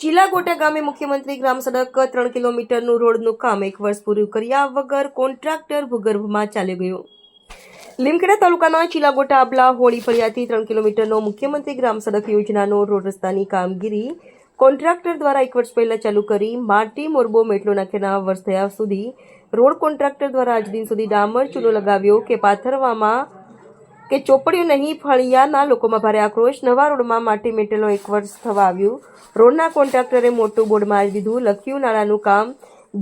ચીલાગોટા ગામે મુખ્યમંત્રી ગ્રામ સડક ત્રણ કિલોમીટરનું રોડનું કામ એક વર્ષ પૂરું કર્યા વગર કોન્ટ્રાક્ટર ભૂગર્ભમાં ચાલી ગયું. લીમખેડા તાલુકાના ચીલાગોટા આબલા હોળી ફળિયાથી ત્રણ કિલોમીટરનો મુખ્યમંત્રી ગ્રામ સડક યોજનાનો રોડ રસ્તાની કામગીરી કોન્ટ્રાક્ટર દ્વારા એક વર્ષ પહેલા ચાલુ કરી માટી, મોરબો, મેટલો નાખ્યાના વર્ષ થયા સુધી રોડ કોન્ટ્રાક્ટર દ્વારા આજ દિન સુધી ડામર, ચૂલો લગાવ્યો કે પાથરવામાં કે ચોપડીઓ નહીં ફળિયાના લોકોમાં ભારે આક્રોશ. નવા રોડમાં માટી મેટેલો એક વર્ષ થવા આવ્યું. રોડના કોન્ટ્રાક્ટરે મોટું બોર્ડ મારી દીધું લખ્યું. નાળાનું કામ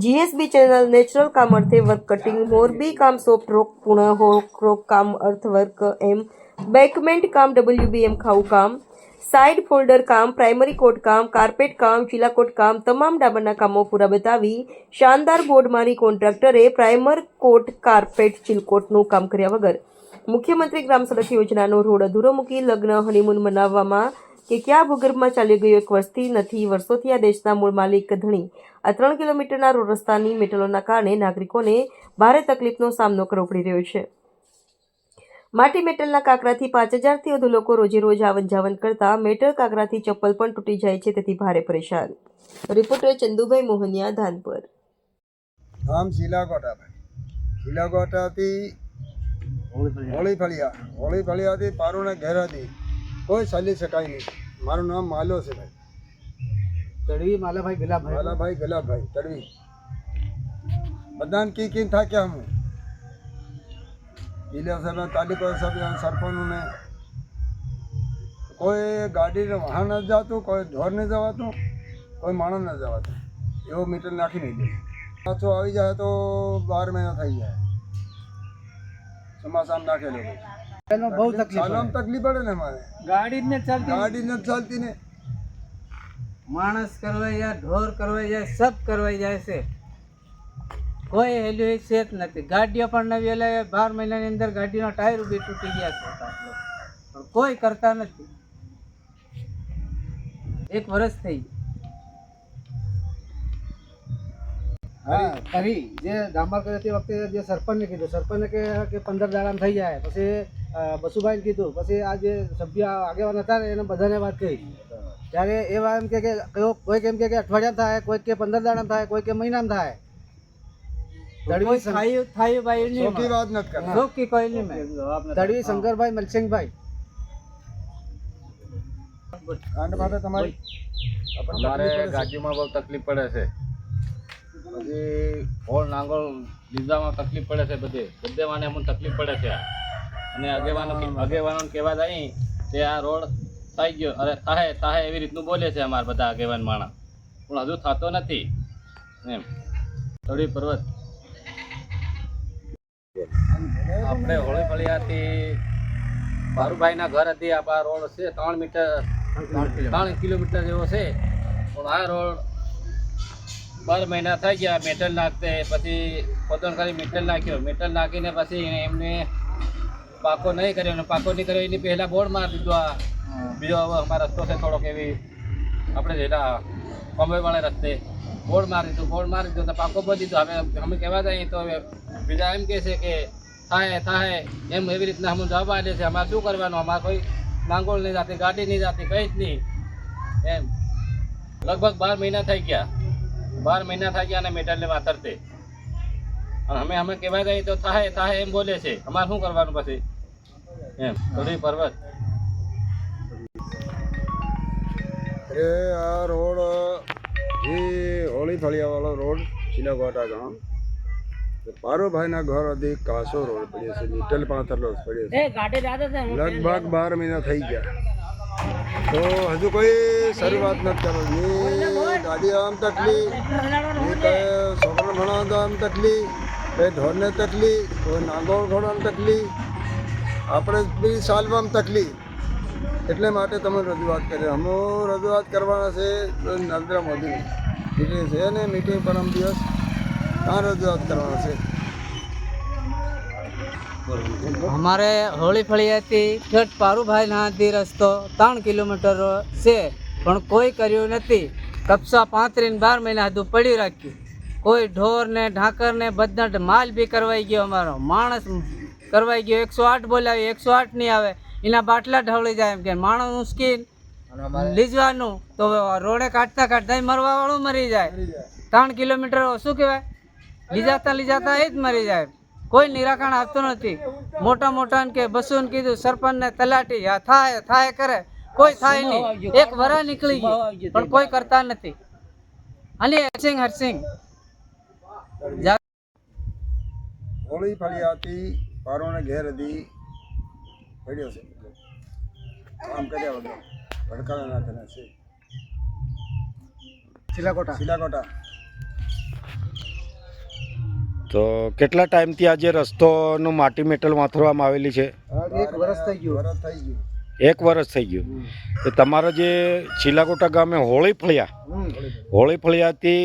જીએસબી ચેનલ નેચરલ કામ અર્થે વર્ક કટિંગ. મોરબી કામ સોફ્ટ રોક પૂર્ણ હોક રોક કામ અર્થ વર્ક એમ. બેકમેન્ટ કામ, ડબલ્યુબીએમ ખાવું કામ. સાઇડ ફોલ્ડર કામ, પ્રાઇમરી કોટ કામ, કાર્પેટ કામ ચીલાકોટ કામ, તમામ ડાબરના કામો પૂરા બતાવી શાનદાર બોર્ડ મારી કોન્ટ્રાક્ટરે પ્રાઇમર કોટ, કાર્પેટ ચીલકોટનું કામ કર્યા વગર મુખ્યમંત્રી ગ્રામ સડક યોજનાનો રોડ અધૂરો મૂકી લગ્ન હનીમૂન મનાવવામાં કે ક્યાં ભૂગર્ભમાં ચાલી ગયો એક વસ્તી નથી, વર્ષોથી આ દેશના મૂળ માલિક ધણી. આ ત્રણ કિલોમીટરના રોડ રસ્તાની મેટલોના કારણે નાગરિકોને ભારે તકલીફનો સામનો કરવો પડી રહ્યો છે. માટી મેટલના કાંકરાથી પાંચ હજારથી વધુ લોકો રોજે રોજ આવન જાવન કરતા મેટલ કાંકરાથી ચપ્પલ પણ તૂટી જાય છે, તેથી ભારે પરેશાન. રિપોર્ટર ચંદુભાઈ મોહનિયા, ધાનપર. ગામ શિલાકોટા ભાઈ શિલાકોટાથી હોળી ફળિયા. હોળી ફળિયાથી પારુના ઘેરાથી કોઈ ચાલી શકાય નહીં. મારું નામ માલો છે ભાઈ. તડવી માલાભાઈ ગલાભાઈ માલાભાઈ ગલાભાઈ તડવી બધાને કી કી થાક્યા હું? જિલ્લા સાહેબ તાલુકા સાહેબ સરપંચને. કોઈ ગાડીને વાહન નથી જતું કોઈ ઢોર નહીં જવાતું કોઈ માણસ નથી જવાતું. એવો મીટર નાખી નહીં દે પાછો આવી જાય તો બાર મહિના થઈ જાય. ચોમાસામાં નાખેલો એનો બહુ તકલીફ ચાલવામાં તકલીફ પડે ને મારે? ગાડી જ નથી ચાલતી ગાડી નથી ચાલતી ને માણસ કરવાઈ જાય ઢોર કરવાઈ જાય સબ કરવાઈ જાય છે. કોઈ હેલ્યુ છે જ નથી. ગાડીઓ પણ નવી એટલે બાર મહિનાની અંદર ગાડીનો ટાયર ઊભી તૂટી ગયા છે. પણ કોઈ કરતા નથી. એક વર્ષ થઈ હા કરી જે ડામર કરી તે વખતે જે સરપંચને કીધું સરપંચને કે કે પંદર દાડામાં થઈ જાય. પછી બસુભાઈને કીધું પછી આ જે સભ્ય આગેવાન હતા ને એને બધાને વાત કરી. ત્યારે એ વાત એમ કે કયો કોઈક એમ કે કે અઠવાડિયા થાય કોઈક કે પંદર દાડામાં થાય કોઈ કે મહિનામાં થાય. તડવી શંકરભાઈ મલસિંહભાઈ તમારી અમારે ગાડીમાં બહુ તકલીફ પડે છે. પછી હોળ નાંગોળ લીધામાં તકલીફ પડે છે બધે. બધે મને અમને તકલીફ પડે છે. અને આગેવાનો આગેવાનોને કહેવા જાય તે આ રોડ થઈ ગયો. અરે થાહે થાહે એવી રીતનું બોલે છે અમારા બધા આગેવાન માણસ. પણ હજુ થતો નથી. એમ. થોડી પર્વત. આપણે હોળી ફળિયાથી બારુભાઈના ઘર હતી. આ રોડ છે ત્રણ મીટર ત્રણ કિલોમીટર જેવો છે. પણ આ રોડ બાર મહિના થઈ ગયા, મેટલ નાખતે, પછી ખોદણ કરી મેટલ નાખ્યો. મેટલ નાખીને પછી એમને પાકો નહીં કર્યો અને પાકો નહીં કર્યો, એની પહેલાં બોર્ડ મારી દીધો આ. બીજો હવે અમારા રસ્તો છે થોડોક એવી, આપણે જેના કોમ્બેવાળા રસ્તે. બોર્ડ મારી દીધું, બોર્ડ મારી દીધું, તો પાકો બધી દીધો. હવે અમે કહેવા જઈએ તો હવે બીજા એમ કહે છે કે, થાય થાય. એમ એવી રીતના અમે જવાબ આપે છે, અમારે શું કરવાનું? અમારે કોઈ નાંગોળ નહીં જાતી, ગાડી નહીં જાતી, કંઈ જ નહીં. એમ. લગભગ બાર મહિના થઈ ગયા. બાર મહિના થઈ ગયા અને મેટર લેવા તરતે અને અમે અમે કહેવા જઈએ તો થાય થાય એમ બોલે છે. અમારે શું કરવાનું પછી? એમ થોડી પર્વત. અરે આ રોડ જે હોળી ફળિયાવાળો રોડ શિલાકોટા ગામ પારુભાઈના ઘર હતી કાસો રોડ પડ્યો છે નીટલ પાથરલો પડ્યો છે. લગભગ બાર મહિના થઈ ગયા. તો હજુ કોઈ શરૂઆત નથી કરવાની. ની ગાડી આમ તકલીફ કઈ છોકરો ભણાવતો આમ તકલીફ કઈ ઢોરને તકલીફ કોઈ નાંગોળ ઘોડાને તકલીફ આપણે બી સાલવામાં તકલીફ એટલે માટે તમે રજૂઆત કરી. અમે રજૂઆત કરવાના છે નરેન્દ્ર મોદી મિટિંગ છે ને, મિટિંગ પરમ દિવસ આ રજૂઆત કરવાના છે. અમારે હોળી ફળી હતી. ઠેઠ પારુભાઈ હાથી રસ્તો ત્રણ કિલોમીટર છે, પણ કોઈ કર્યું નથી. કપસા પાંત્રીને બાર મહિના હતું પડી રાખ્યું. કોઈ ઢોર ને ઢાંકર ને બધા માલ બી કરવાઈ ગયો અમારો. માણસ કરવાઈ ગયો. એકસો આઠ બોલાવી એકસો આઠ નહીં આવે. એના બાટલા ઢવળી જાય એમ કે માણસ ઉંચકી લીજવાનું. તો રોડે કાઢતા કાઢતા મરવા વાળું મરી જાય. ત્રણ કિલોમીટર શું કહેવાય? લીજાતા લીજાતા એ જ મરી જાય. કોઈ નિરાકરણ આવતું નથી. મોટા મોટા કે બસુન કીધું સરપંચ ને તલાટી થાય થાય કરે. કોઈ થાય નહીં. એક વરા નીકળી ગઈ પણ કોઈ કરતા નથી. અને હરસિંગ હરસિંહ. જા- હોળી ફળિયાથી પારોને ઘેર હતી પડ્યો છે. કામ કર્યા વગર. ભડકાના નાખેલા છે. સિલાકોટા સિલાકોટા તો કેટલા ટાઈમથી આજે રસ્તોનું માટી મેટલ વાથરવામાં આવેલી છે? એક વર્ષ થઈ ગયું. વર્ષ થઈ ગયું. એક વર્ષ થઈ ગયું. તો તમારા જે ચીલાકોટા ગામે હોળી ફળિયા હોળી ફળિયાથી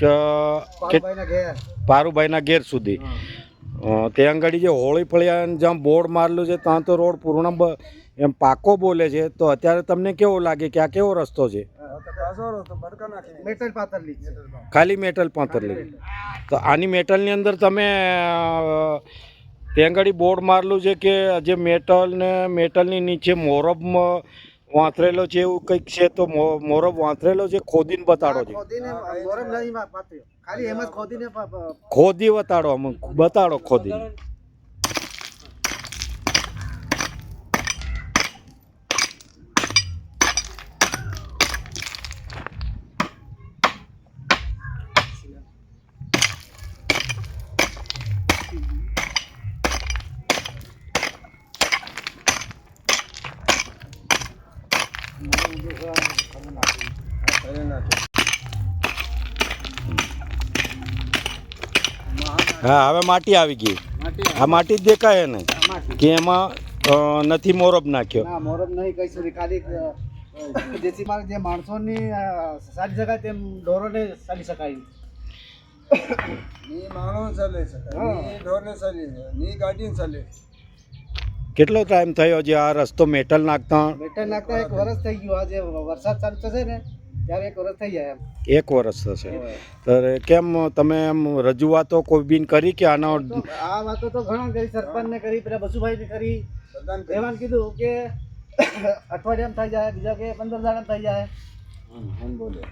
ચ- કે- પારુભાઈના ઘેર. સુધી. તે અંગાડી જે હોળી ફળિયા જ્યાં બોર્ડ મારેલું છે ત્યાં તો રોડ પૂર્ણ એમ પાકો બોલે છે. તો અત્યારે તમને કેવો લાગે કે આ કેવો રસ્તો છે? હા, તો કાસો રસ્તો ભડકા નાખી મેટલ પાતરલી છે. ખાલી મેટલ પાંતરલી તો આની મેટલની અંદર તમે ત્યાં આગળ બોર્ડ મારેલું છે કે જે મેટલ ને મેટલની નીચે મોરબ વાંથરેલો છે એવું કંઈક છે તો મોરબ વાંથરેલો છે ખોદીને બતાડો છે. ખોદી બતાડો બતાડો ખોદી ફરી નાખ્યું હા હવે માટી આવી ગઈ. આ માટી જ દેખાય એને. કે એમાં નથી મોરબ નાખ્યો. મોરબ નહીં કઈ સુધી ખાલી જેથી મારે જે માણસોની સારી શકાય તેમ ઢોરોને સારી શકાય. ની માણસ ચાલે શકાયની ઢોરને ચાલી ની ગાડીને ચાલે કેટલો ટાઈમ થયો જે આ રસ્તો મેટલ નાખતા? મેટલ નાખતા એક વર્ષ થઈ ગયું. આજે વરસાદ ચાલુ થશે ને ત્યારે એક વર્ષ થઈ જાય એમ. એક વર્ષ થશે. ત્યારે કેમ તમે એમ રજૂઆતો કોઈ બીન કરી કે આનો આ વાતો તો ઘણા કરી સરપંચને કરી પેલા બસુભાઈને કરી. એમાં કીધું કે અઠવાડિયામાં થઈ જાય બીજા કે પંદર દાડા થઈ જાય. એમ બોલે.